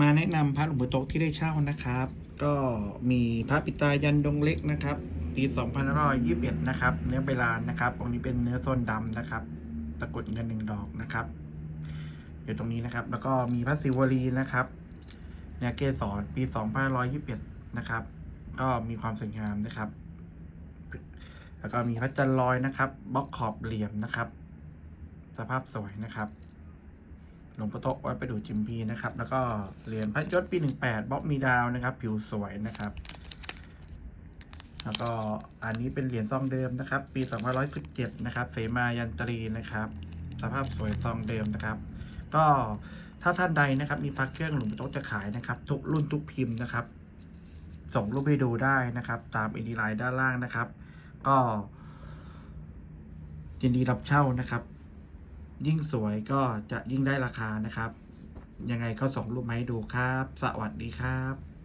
มาแนะนำพระหลวงปู่โต๊ะที่ได้เช่านะครับ ก็มีพระปิตายันดงเล็กนะครับ ปี2521 นะครับ เนื้อใบลานนะครับองค์นี้เป็นเนื้อโซนดำนะครับ ตะกรุดเงินหนึ่งดอกนะครับ อยู่ตรงนี้นะครับ แล้วก็มีพระศิวลีนะครับ เนื้อเกสรปี2521 นะครับ ก็มีความสวยงามนะครับ แล้วก็มีพระจันทร์ลอยนะครับบล็อกขอบเหลี่ยมนะครับ สภาพสวยนะครับ หลวงพ่อโตะวัดประดู่จิมพีนะครับ แล้วก็เหรียญพระยศปีหนึ่งแปดบ๊อบมีดาวนะครับ ผิวสวยนะครับ แล้วก็อันนี้เป็นเหรียญซองเดิมนะครับ ปี2517นะครับ เสมายันตรีนะครับ สภาพสวยซองเดิมนะครับ ก็ถ้าท่านใดนะครับมีพระเครื่องหลวงพ่อโตะจะขายนะครับ ทุกรุ่นทุกพิมพ์นะครับ ส่งรูปให้ดูได้นะครับ ตามอินดีไลน์ด้านล่างนะครับ ก็ยินดีรับเช่านะครับ ยิ่งสวยก็จะยิ่งได้ราคานะครับ ยังไงก็ส่งรูปมาให้ดูครับ สวัสดีครับ